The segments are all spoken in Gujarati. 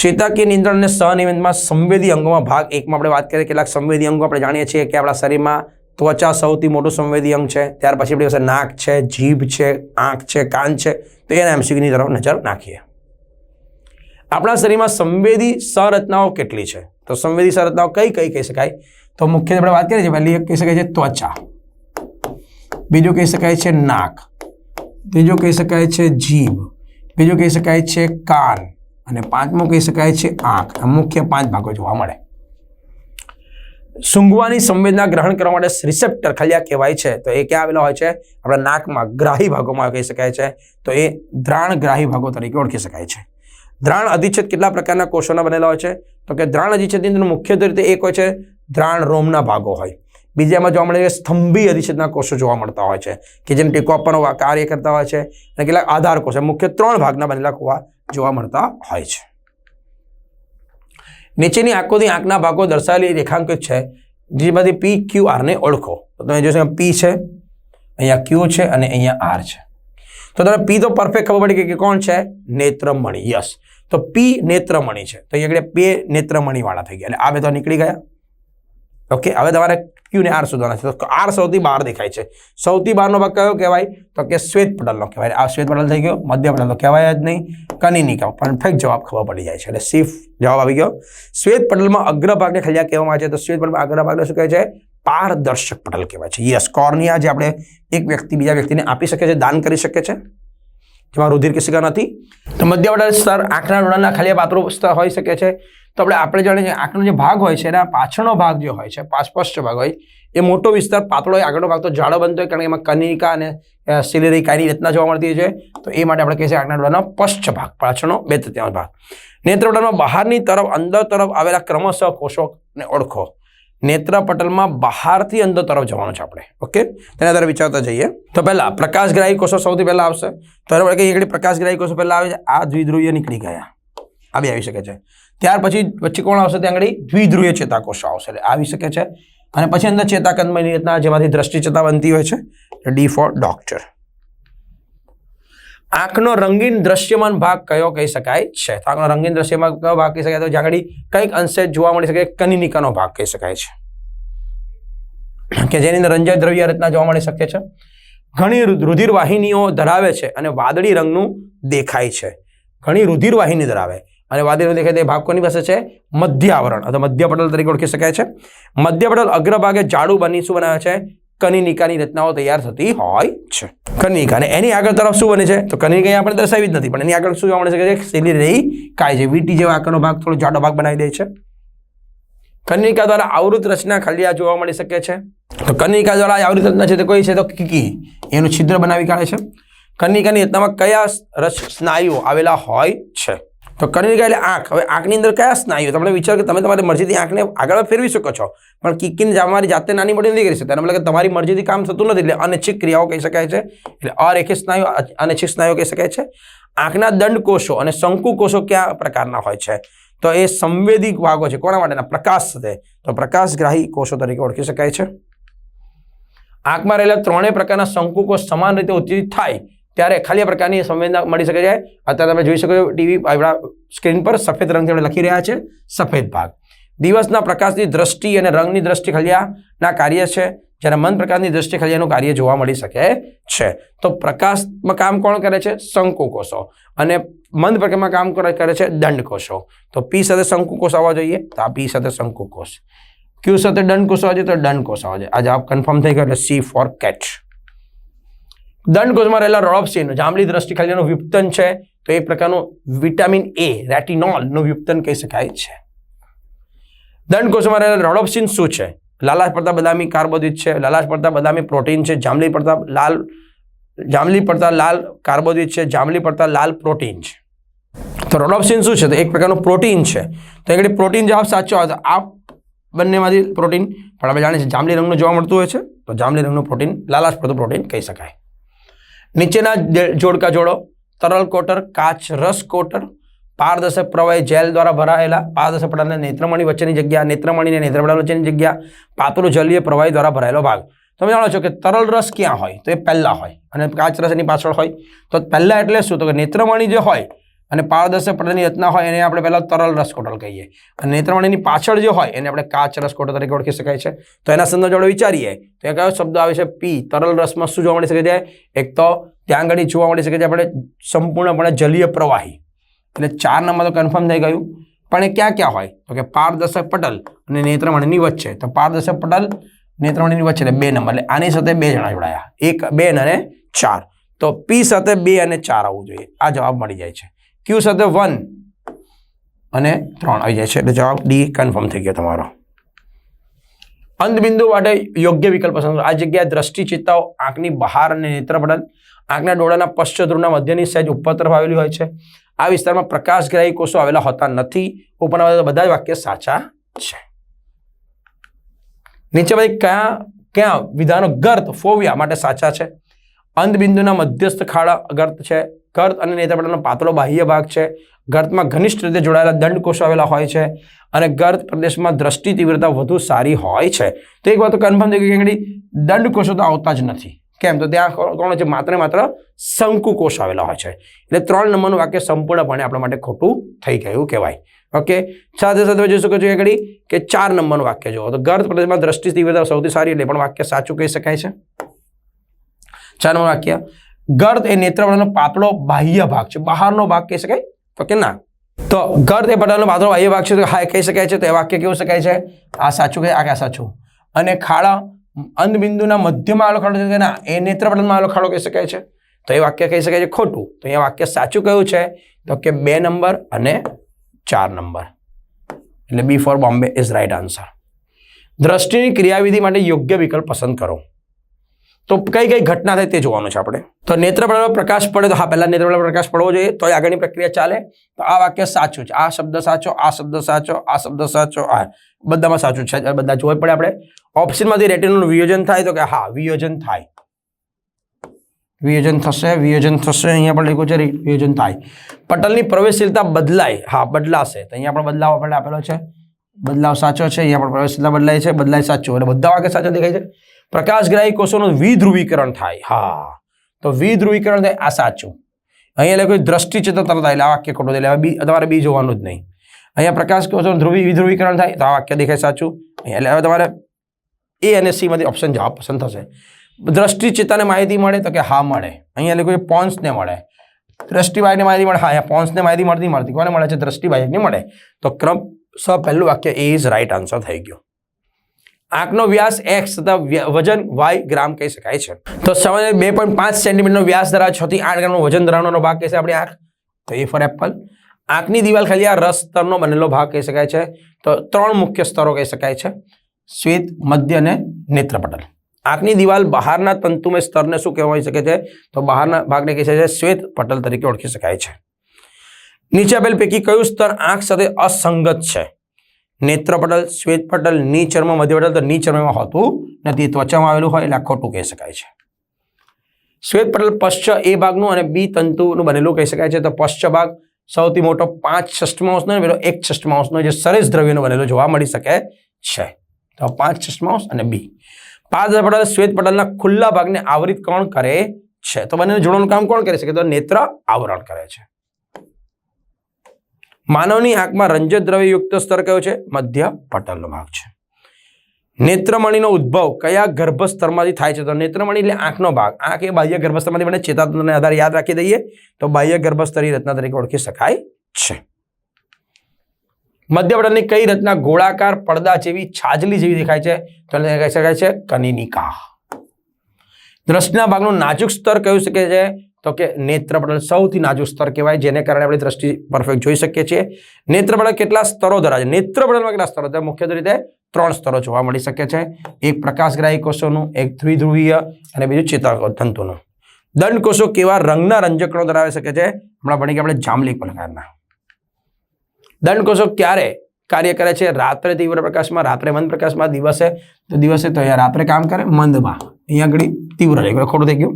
ચેતાકીય નિયંત્રણ અને સહનિયમનમાં સંવેદી અંગોમાં ભાગ એકમાં આપણે વાત કરીએ, કેટલાક સંવેદી અંગો આપણે જાણીએ છીએ કે આપણા શરીરમાં ત્વચા સૌથી મોટું સંવેદી અંગ છે, ત્યાર પછી આપણી પાસે નાક છે, જીભ છે, આંખ છે, કાન છે, તો એના એમસીક્યુની તરફ નજર નાખીએ. આપણા શરીરમાં સંવેદી સંરચનાઓ કેટલી છે? તો સંવેદી સંરચનાઓ કઈ કઈ કહી શકાય? તો મુખ્ય આપણે વાત કરીએ છીએ, પહેલી એક કહી શકાય છે ત્વચા, બીજું કહી શકાય છે નાક, ત્રીજું કહી શકાય છે જીભ, બીજું કહી શકાય છે કાન અને પાંચમું કહી શકાય છે આંખ. મુખ્ય પાંચ ભાગો જોવા મળે. સૂંઘવાની સંવેદના ગ્રહણ કરવા માટે રિસેપ્ટર ખલિયા કહેવાય છે. તો એ ક્યાં આવેલા હોય છે? આપણા નાકમાં ગ્રાહી ભાગોમાં કહી શકાય છે. તો એ દ્રાણ ગ્રાહી ભાગો તરીકે ઓળખી શકાય છે. દ્રાણ અધિચ્છેદ કેટલા પ્રકારના કોષોના બનેલા હોય છે? તો કે દ્રાણ અધિચ્છેદની અંદર મુખ્યત્વે રીતે એક હોય છે, દ્રાણ રોમના ભાગો હોય. બીજામાં જોવા મળે છે સ્તંભી અધિચ્છેદના કોષો જોવા મળતા હોય છે, કે જેમ ટેકો આપવાનો કાર્ય કરતા હોય છે, અને કેટલાક આધાર કોષો, મુખ્ય ત્રણ ભાગના બનેલા કુવા જોવા મળતા હોય છે. નીચેની આંખોથી આંખના ભાગો દર્શાવેલી રેખાંકિત છે જેમાંથી પી ક્યુ આરને ઓળખો. તો તમે જોશો પી છે, અહીંયા ક્યુ છે અને અહીંયા આર છે. તો તમે પી તો પરફેક્ટ ખબર પડી કે કોણ છે? નેત્રમણી. યસ તો પી નેત્રમણી છે. તો અહીંયા આગળ બે નેત્રમણીવાળા થઈ ગયા. એટલે આ બે તો નીકળી ગયા. ઓકે હવે તમારે ક્યુ ને આર શોધવાના છે. તો આર સૌથી બહાર દેખાય છે. સૌથી બહારનો ભાગ કયો કહેવાય? તો કે શ્વેત પટલનો કહેવાય. આ શ્વેત પટલ થઈ ગયો. મધ્ય પટલ તો કહેવાય જ નહીં. કનિનિકા પરફેક્ટ જવાબ ખબર પડી જાય છે. એટલે સીફ જવાબ આવી ગયો. શ્વેત પટલમાં અગ્રભાગને ખાલી કહેવામાં આવે છે. તો શ્વેત પટલમાં અગ્રભાગને શું કહે છે? પારદર્શક પટલ કહેવાય છે. યસ કોર્નિયા જે આપણે એક વ્યક્તિ બીજા વ્યક્તિને આપી શકે છે, દાન કરી શકે છે. જેમાં રુધિર કેશિકા નથી. તો મધ્ય પટલ સ્તર આંખના ડોળાના ખાલી પાત્રો સ્તર હોઈ શકે છે. તો આપણે આપણે જાણીએ છીએ આંખનો જે ભાગ હોય છે, એના પાછળનો ભાગ જે હોય છે સ્પષ્ટ ભાગ હોય, એ મોટો વિસ્તાર પાતળો હોય, આગળનો ભાગ તો જાડો બનતો હોય, કારણ કે એમાં કનિકા અને સિલેરી કાયની રચના જોવા મળતી છે. તો એ માટે આપણે કહીએ છીએ આંખના ડોળાનો પશ્ચ ભાગ, પાછળનો બે તૃતીયાંશ ભાગ. નેત્રપટલમાં બહારની તરફ, અંદર તરફ આવેલા ક્રમશઃ કોષોને ઓળખો. નેત્રપટલમાં બહારથી અંદર તરફ જવાનું છે આપણે, ઓકે? તેના તરફ વિચારતા જઈએ. તો પહેલા પ્રકાશગ્રાહી કોષો સૌથી પહેલાં આવશે. તો બરાબર કે આગળ પ્રકાશગ્રાહી કોષો પહેલાં આવે છે, આ દ્વિધ્રુવીય નીકળી ગયા. આ બી આવી શકે છે. ત્યાર પછી વચ્ચે કોણ આવશે ત્યાં આગળ? દ્વિધ્રુવીય ચેતાકોષો આવશે. એટલે આવી શકે છે. અને પછી અંદર ચેતાકંદમયની રચના જેમાંથી દ્રષ્ટિચેતા બનતી હોય છે ડી ફોર ડોક્ટર આંખનો રંગીન દ્રશ્યમાન ભાગ કયો કહી શકાય છે? તો આંખનો રંગીન દ્રશ્યમાન કયો ભાગ કહી શકાય? તો આગળ કંઈક અંશે જોવા મળી શકે, કનિનિકાનો ભાગ કહી શકાય છે. કે જેની અંદર રંજક દ્રવ્ય રચના જોવા મળી શકે છે. ઘણી રુધિરવાહિનીઓ રુધિર વાહિનીઓ ધરાવે છે અને વાદળી રંગનું દેખાય છે. ઘણી રુધિર વાહિની ધરાવે. અને વાદળી દેખાય તે ભાગ કોની પાસે છે? મધ્ય આવરણ અથવા મધ્ય પટલ તરીકે ઓળખી શકાય છે. મધ્ય પટલ અગ્રભાગે જાડું બની શું બનાવે છે? કનિનિકાની રચનાઓ તૈયાર થતી હોય છે. કનિકા અને એની આગળ તરફ શું બને છે? તો કનિકા આપણે દર્શાવી જ નથી, પણ એની આગળ શું જોવા મળે છે? કે રહી કાય છે. વીટી જેવા આકારનો ભાગ થોડો જાડો ભાગ બનાવી દે છે. કનિકા દ્વારા આવૃત રચના ખાલી આ જોવા મળી શકે છે. તો કનિકા દ્વારા આવૃત રચના છે તે કોઈ છે? તો કિકી. એનું છિદ્ર બનાવી કાઢે છે. કનિકાની રચનામાં કયા રસ સ્નાયુઓ આવેલા હોય છે? તો કનિકા એટલે આંખ. હવે આંખની અંદર કયા સ્નાયુ તમને વિચાર કે તમે તમારી મરજીથી આંખને આગળ ફેરવી શકો છો. પણ કિકીને તમારી જાતે નાની મોટી નથી કરી શકતા. એના મતલબ તમારી મરજીથી કામ થતું નથી, એટલે અનિચ્છિક ક્રિયાઓ કહી શકાય છે. એટલે અરેખિત સ્નાયુ અનિચ્છિક સ્નાયુ કહી શકાય છે. આંખના દંડ કોષો અને શંકુ કોષો કયા પ્રકારના હોય છે? તો એ સંવેદી ભાગો છે. કોના માટેના? પ્રકાશ સાથે. તો પ્રકાશગ્રાહી કોષો તરીકે ઓળખી શકાય છે. આંખમાં રહેલા ત્રણેય પ્રકારના શંકુ કોષ સમાન રીતે ઉત્તેજિત થાય ત્યારે ખાલી પ્રકારની સંવેદના મળી શકે છે. અત્યારે તમે જોઈ શકો છો, ટીવી આપણા સ્ક્રીન પર સફેદ રંગથી આપણે લખી રહ્યા છે, સફેદ ભાગ. દિવસના પ્રકાશની દ્રષ્ટિ અને રંગની દ્રષ્ટિ ખલિયાના કાર્ય છે. જ્યારે મન પ્રકારની દ્રષ્ટિ ખલિયાનું કાર્ય જોવા મળી શકે છે. તો પ્રકાશમાં કામ કોણ કરે છે? શંકુ કોષો અને મંદ પ્રકારમાં કામ કરે છે દંડ કોષો તો પી સાથે શંકુ કોષ આવવા જોઈએ, તો આ પી સાથે શંકુ કોષ ક્યુ સાથે દંડ કોષ આવવા તો દંડ કોષ આવવા જોઈએ. આ જવાબ કન્ફર્મ થઈ ગયો એટલે સી ફોર કેચ દંડ કોષમાં રહેલા રોડોપ્સિન જાંબલી દ્રષ્ટિ ખાલીનું વ્યુપ્તન છે, તો એ પ્રકારનું વિટામિન એ, રેટિનોલનું વ્યુપ્તન કહી શકાય છે. દંડ કોષમાં રહેલા રોડોપ્સિન શું છે? લાલાશ પડતા બદામી કાર્બોદિત છે, લાલાશ પડતા બદામી પ્રોટીન છે, જાંબલી પડતા લાલ, જાંબલી પડતા લાલ કાર્બોદિત છે, જાંબલી પડતા લાલ પ્રોટીન છે. તો રોડોપ્સિન શું છે? તો એક પ્રકારનું પ્રોટીન છે. તો આગળ પ્રોટીન જવાબ સાચો આવે આ બંનેમાંથી પ્રોટીન પણ આપણે જાણીએ છીએ. જાંબલી રંગનું જોવા મળતું હોય છે, તો જાંબલી રંગનું પ્રોટીન, લાલાશ પડતું પ્રોટીન કહી શકાય. નીચેના જોડકા જોડો, તરલ કોટર, કાચ રસ કોટર, પારદર્શક પ્રવાહી જેલ દ્વારા ભરાયેલા, પારદર્શક પડાને નેત્રમણી વચ્ચેની જગ્યા નેત્રમણી અને નેત્રપડા વચ્ચેની જગ્યા, પાતળું જલીય પ્રવાહી દ્વારા ભરાયેલો ભાગ. તમે જાણો છો કે તરલ રસ ક્યાં હોય? તો એ પહેલાં હોય. અને કાચ રસ એની પાછળ હોય. તો પહેલાં એટલે શું? તો કે નેત્રમણી જે હોય અને પારદર્શક પટલની રચના હોય એને આપણે પહેલાં તરલ રસકોટલ કહીએ. અને નેત્રમણીની પાછળ જે હોય એને આપણે કાચ રસકોટલ તરીકે ઓળખી શકાય છે. તો એના સંદર્ભ જોડે વિચારીએ, તો એ કયો શબ્દ આવે છે? પી તરલ રસમાં શું જોવા મળી શકે છે? એક તો ત્યાં આગળ જોવા મળી શકે છે આપણે સંપૂર્ણપણે જલીય પ્રવાહી. એટલે ચાર નંબર તો કન્ફર્મ થઈ ગયું. પણ એ ક્યાં ક્યાં હોય? તો કે પારદર્શક પટલ અને નેત્રમણીની વચ્ચે. તો પારદર્શક પટલ નેત્રમણીની વચ્ચે એટલે બે નંબર. એટલે આની સાથે બે જણા જોડાયા. એક, બે અને ચાર. તો પી સાથે બે અને ચાર આવવું જોઈએ. આ જવાબ મળી જાય છે. ક્યુ સાથે વન અને ત્રણ આવી જાય છે. એટલે જવાબ ડી કન્ફર્મ થઈ ગયો તમારો. અંતબિંદુ માટે યોગ્ય વિકલ્પ પસંદ આ જગ્યાએ દ્રષ્ટિ ચિત્તાઓ, આંખની બહાર અને નેત્રપટલ આંખના ડોળાના પશ્ચધ્રુવના મધ્યની સહેજ ઉપર તરફ આવેલી હોય છે. આ વિસ્તારમાં પ્રકાશગ્રાહી કોષો આવેલા હોતા નથી. ઉપરના બધા જ વાક્ય સાચા છે. નીચે પછી કયા ક્યાં વિધાનો ગર્ત, ફોવિયા માટે સાચા છે. અંતબિંદુના મધ્યસ્થ ખાડા ગર્ત છે. ગર્ત અને નેત્રપટલનો પાતળો બાહ્ય ભાગ છે. ગર્તમાં ઘનિષ્ઠ રીતે જોડાયેલા દંડકોષો આવેલા હોય છે અને ગર્ત પ્રદેશમાં દ્રષ્ટિ તીવ્રતા વધુ સારી હોય છે. તો એક વાત તો કન્ફર્મ થઈ ગઈ કે દંડકોષો તો આવતા જ નથી. કેમ? તો ત્યાં કોણ છે? માત્ર ને માત્ર શંકુકોષ આવેલા હોય છે. એટલે ત્રણ નંબરનું વાક્ય સંપૂર્ણપણે આપણા માટે ખોટું થઈ ગયું કહેવાય. ઓકે? સાથે સાથે જોઈ શકો છો આગળ કે ચાર નંબરનું વાક્ય જુઓ. તો ગર્ત પ્રદેશમાં દ્રષ્ટિ તીવ્રતા સૌથી સારી, એટલે પણ વાક્ય સાચું કહી શકાય છે. ચાર નંબર વાક્ય. ગર્ત એ નેત્રવળાનો પાતળો બાહ્ય ભાગ છે. બહારનો ભાગ કહી શકાય તો કે ના. તો ગર્દ એ પટાનો પાતળો બાહ્ય ભાગ છે તો હા કહી શકાય છે, તો એ વાક્ય કેવું શકાય છે? આ સાચું કે આ ક્યાં સાચું? અને ખાડા અંધબિંદુના મધ્યમાં આવેલો ખાડો છે ના, એ નેત્રપટલમાં આવેલો ખાડો કહી શકાય છે. તો એ વાક્ય કહી શકાય છે ખોટું. તો અહીંયા વાક્ય સાચું કયું છે? તો કે બે નંબર અને ચાર નંબર. એટલે B four Bombay is right answer. દ્રષ્ટિની ક્રિયાવિધિ માટે યોગ્ય વિકલ્પ પસંદ કરો. તો કઈ કઈ ઘટના થાય તે જોવાનું છે આપણે. તો નેત્રપટલ પ્રકાશ પડે તો હા, પહેલા નેત્રપટલ પ્રકાશ પડવો જોઈએ તો આગળની પ્રક્રિયા ચાલે. તો આ વાક્ય સાચું છે. આ શબ્દ સાચો, આ શબ્દ સાચો, આ શબ્દ સાચો, આ બધામાં સાચું છે. બધા જોવા પડે આપણે. ઓપ્શનમાંથી રેટિનોનું વિયોજન થાય તો કે હા, વિયોજન થાય. વિયોજન થશે વિયોજન થશે. અહીંયા પણ લખ્યું છે વિયોજન થાય. પટલની પ્રવેશશીલતા બદલાય. હા, બદલાશે. તો અહીંયા પણ બદલાવ આપણે આપેલો છે. બદલાવ સાચો છે. અહીંયા પણ પ્રવેશશીલતા બદલાય છે. બદલાય સાચું. એટલે બધા વાક્ય સાચો દેખાય છે. પ્રકાશગ્રાહી કોષોનું વિધ્રુવીકરણ થાય. હા. તો વિધ્રુવીકરણ થાય આ સાચું. અહીંયા લખ્યું દ્રષ્ટિચેતન તરત એટલે આ વાક્ય ખોટું એટલે બી, તમારે બી જોવાનું જ નહીં. અહીંયા પ્રકાશ કોષોનું ધ્રુવી, વિધ્રુવીકરણ થાય, તો આ વાક્ય દેખાય સાચું. એટલે હવે તમારે એ અને સીમાંથી ઓપ્શન જવાબ પસંદ થશે. દ્રષ્ટિચેતાને માહિતી મળે તો કે હા મળે. અહીંયા લખ્યું કોઈ પોન્સને મળે. દ્રષ્ટિવાયકને માહિતી મળે. હા, અહીંયા પોન્સને માહિતી મળતી મળતી. કોને મળે છે? દ્રષ્ટિવાયકને મળે. તો ક્રમ સ પહેલું વાક્ય એ ઇઝ રાઈટ આન્સર થઈ ગયો. આંખનો વ્યાસ એક્સ તથા વજન વાય ગ્રામ કહી શકાય છે. તો સામાન્ય બે પોઈન્ટ પાંચ સેન્ટીમીટરનો વ્યાસ ધરાવે છ થી આઠ ગ્રામનો વજન ધરાવવાનો ભાગ કહે છે આપણી આંખ. તો એ ફોર એપલ આંખની દિવાલ ખાલી આ રસ સ્તરનો બનેલો ભાગ કહી શકાય છે. તો ત્રણ મુખ્ય સ્તરો કહી શકાય છે. શ્વેત, મધ્ય અને નેત્રપટલ. આંખની દિવાલ બહારના તંતુમય સ્તરને શું કહેવાય શકે છે? તો બહારના ભાગને કહી શકાય છે શ્વેત પટલ તરીકે ઓળખી શકાય છે. નીચે આપેલ પૈકી કયું સ્તર આંખ સાથે અસંગત છે? નેત્રપટલ શ્વેતપટલ નીચર્મ મધ્યપટલ તો નીચર્મમાં હોતું નથી. ત્વચામાં આવેલું હોય એટલે આ ખોટું કહી શકાય છે. શ્વેતપટલ પશ્ચ એ ભાગનું અને બી તંતુનું બનેલું કહી શકાય છે. તો પશ્ચ ભાગ સૌથી મોટો પાંચ ષષ્ઠમાંશનો અને પેલો એક ષષ્ઠમાંશનો જે સરેશ દ્રવ્યનો બનેલો જોવા મળી શકે છે. તો પાંચ ષષ્ઠમાંશ અને બી. પાદપટલ શ્વેતપટલના ખુલ્લા ભાગને આવરિત કોણ કરે છે? તો બંને જોડવાનું કામ કોણ કરી શકે તો નેત્ર આવરણ કરે છે. માનવની આંખમાં રંજક દ્રવ્યયુક્ત સ્તર કયો છે? મધ્ય પટલનો ભાગ છે. નેત્રમણીનો ઉદ્ભવ કયા ગર્ભસ્તરમાંથી થાય છે? તો નેત્રમણી એટલે આંખનો ભાગ. આંખ એ બાહ્ય ગર્ભસ્તરમાંથી બને. ચેતાતંત્રને આધારે યાદ રાખી દઈએ તો બાહ્ય ગર્ભસ્તરી રચના તરીકે ઓળખી શકાય છે. મધ્યપટલની કઈ રચના ગોળાકાર પડદા જેવી છાજલી જેવી દેખાય છે? તો એને કહી શકાય છે કનિનિકા. દ્રષ્ટિના ભાગનું નાજુક સ્તર કહી શકે છે? તો કે નેત્રપટલ સૌથી નાજુક સ્તર કહેવાય, જેને કારણે આપણે દ્રષ્ટિ પરફેક્ટ જોઈ શકીએ છીએ. નેત્રપટલ કેટલા સ્તરો ધરાવે છે? નેત્રપટલમાં કેટલા સ્તરો ધરાવે મુખ્ય રીતે ત્રણ સ્તરો જોવા મળી શકે છે. એક પ્રકાશગ્રાહી કોષોનું, એક દ્વિધ્રુવીય અને બીજું ચેતાતંતુનું દંડ કોષો કેવા રંગના રંજકણો ધરાવી શકે છે? હમણાં ભણી કે આપણે જાંબલી પ્રકારના દંડ કોષો ક્યારે કાર્ય કરે છે? રાત્રે તીવ્ર પ્રકાશમાં, રાત્રે મંદ પ્રકાશમાં, દિવસે? તો દિવસે તો રાત્રે કામ કરે, મંદમાં. અહીંયા આગળ તીવ્ર ખોટું થઈ ગયું.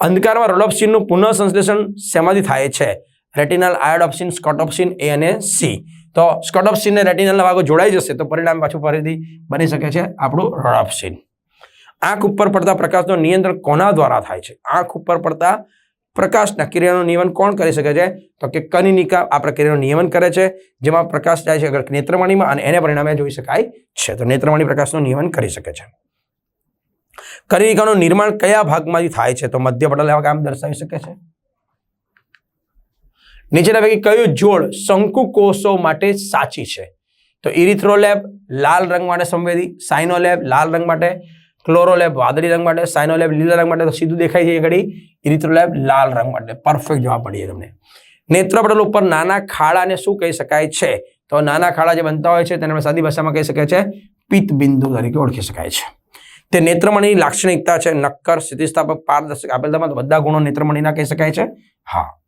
અંધકારમાં રોડોપ્સિનનું પુનઃ સંશ્લેષણ શેમાંથી થાય છે? રેટિનલ આયોડોપ્સિન સ્કોટોપ્સિન એ અને સી. તો સ્કોટોપ્સિન અને રેટિનલના ભાગો જોડાઈ જશે તો પરિણામ પાછું ફરીથી બની શકે છે આપણું રોડોપ્સિન આંખ ઉપર પડતા પ્રકાશનું નિયંત્રણ કોના દ્વારા થાય છે? આંખ ઉપર પડતા પ્રકાશના કિરણનું નિયમન કોણ કરી શકે છે? તો કે કનિનિકા આ પ્રક્રિયાનું નિયમન કરે છે, જેમાં પ્રકાશ જાય છે નેત્રમણીમાં અને એને પરિણામે જોઈ શકાય છે. તો નેત્રમણી પ્રકાશનું નિયમન કરી શકે છે. કનિનિકાનું નિર્માણ કયા ભાગમાંથી થાય છે? તો મધ્ય પટલ એવા કામ દર્શાવી શકે છે. નીચેના પૈકી કયું જોડ શંકુ કોષો માટે સાચી છે? તો ઇરિથ્રોલેબ, લાલ રંગ માટે સંવેદી, સાઇનોલેબ, લાલ રંગ માટે, ક્લોરોલેબ, વાદળી રંગ માટે, સાઇનોલેબ, લીલા રંગ માટે તો સીધું દેખાય છે એ ઘડી. ઇરિથ્રોલેબ, લાલ રંગ માટે. પરફેક્ટ જવાબ પડીએ તમને. નેત્રપટલ ઉપર નાના ખાડાને શું કહી શકાય છે? તો નાના ખાડા જે બનતા હોય છે તેને સાદી ભાષામાં કહી શકાય છે પિત્ત તરીકે ઓળખી શકાય છે. તે નેત્રમણીની લાક્ષણિકતા છે. નક્કર, સ્થિતિસ્થાપક, પારદર્શક. આપેલ તમામ બધા ગુણો નેત્રમણીના કહી શકાય છે. હા.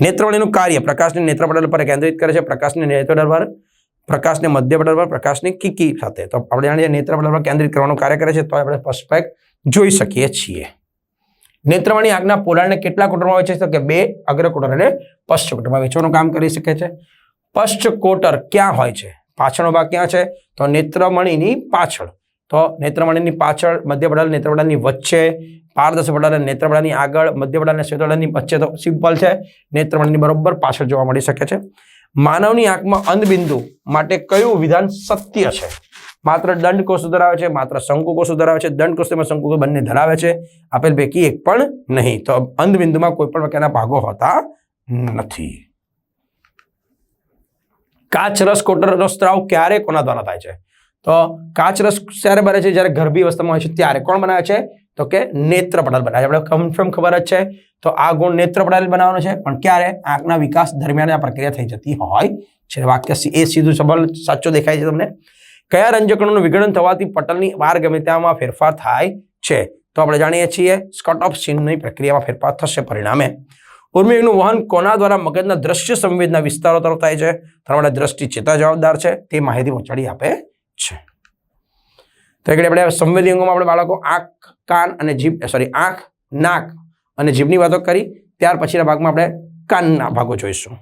નેત્રમણીનું કાર્ય પ્રકાશને નેત્રપટલ પર કેન્દ્રિત કરે છે. પ્રકાશને નેત્રપટલ પર, પ્રકાશને મધ્ય પટલ પર, પ્રકાશની કીકી સાથે. તો આપણે જાણીએ નેત્રપટલ પર કેન્દ્રિત કરવાનું કાર્ય કરે છે. તો આપણે પરસ્પેક્ટ જોઈ શકીએ છીએ. નેત્રમણી આગના પોલાણને કેટલા કુટરમાં વેચે છે? તો કે બે અગ્રકોટર અને પશ્ચ કોટરમાં વેચવાનું કામ કરી શકે છે. પશ્ચ કોટર ક્યાં હોય છે? પાછળનો ભાગ ક્યાં છે? તો નેત્રમણીની પાછળ. તો નેત્રમણીની પાછળ મધ્યપડાલ નેત્રપડાની વચ્ચે, પારદર્શક વડાલ અને નેત્રપટલની આગળ, મધ્ય પટલ અને શ્વેતપટલની વચ્ચે તો સિમ્પલ છે. નેત્રમણીની બરોબર પાછળ જોવા મળી શકે છે. માનવની આંખમાં અંધબિંદુ માટે કયું વિધાન સત્ય છે? માત્ર દંડ કોષો ધરાવે છે, માત્ર શંકુ કોષો ધરાવે છે, દંડ કોષ તેમજ શંકુ બંને ધરાવે છે. આપેલ પૈકી એક પણ નહીં. તો અંધબિંદુમાં કોઈ પણ પ્રકારના ભાગો હોતા નથી. કાચ, રસ કોટરનો સ્ત્રાવ ક્યારે કોના દ્વારા થાય છે? તો કાચરસ ક્યારે બને છે? જ્યારે ગર્ભી અવસ્થામાં હોય છે, ત્યારે. કોણ બનાવે છે? તો કે નેત્રપટલ બનાવે છે. આપણે કન્ફર્મ ખબર જ છે. તો આ ગુણ નેત્રપટલ બનાવવાનો છે. પણ ક્યારે? આંખના વિકાસ દરમિયાન આ પ્રક્રિયા થઈ જતી હોય છે. વાક્ય એ સીધું સબલ સાચો દેખાય છે તમને. કયા રંજકણોનું વિઘટન થવાથી પટલની વાર ગમે ત્યાંમાં ફેરફાર થાય છે? તો આપણે જાણીએ છીએ સ્કટ ઓફ સીનની પ્રક્રિયામાં ફેરફાર થશે પરિણામે. ઉર્મિનું વહન કોના દ્વારા મગજના દ્રશ્ય સંવેદના વિસ્તારો તરફ થાય છે? તેના માટે દ્રષ્ટિ ચેતા જવાબદાર છે. તે માહિતી પહોંચાડી આપે છે. તો એટલે આપણે સંવેદી અંગોમાં આપણે બાળકો આંખ, કાન અને જીભ સોરી આંખ, નાક અને જીભની વાતો કરી. ત્યાર પછીના ભાગમાં આપણે કાનના ભાગો જોઈશું.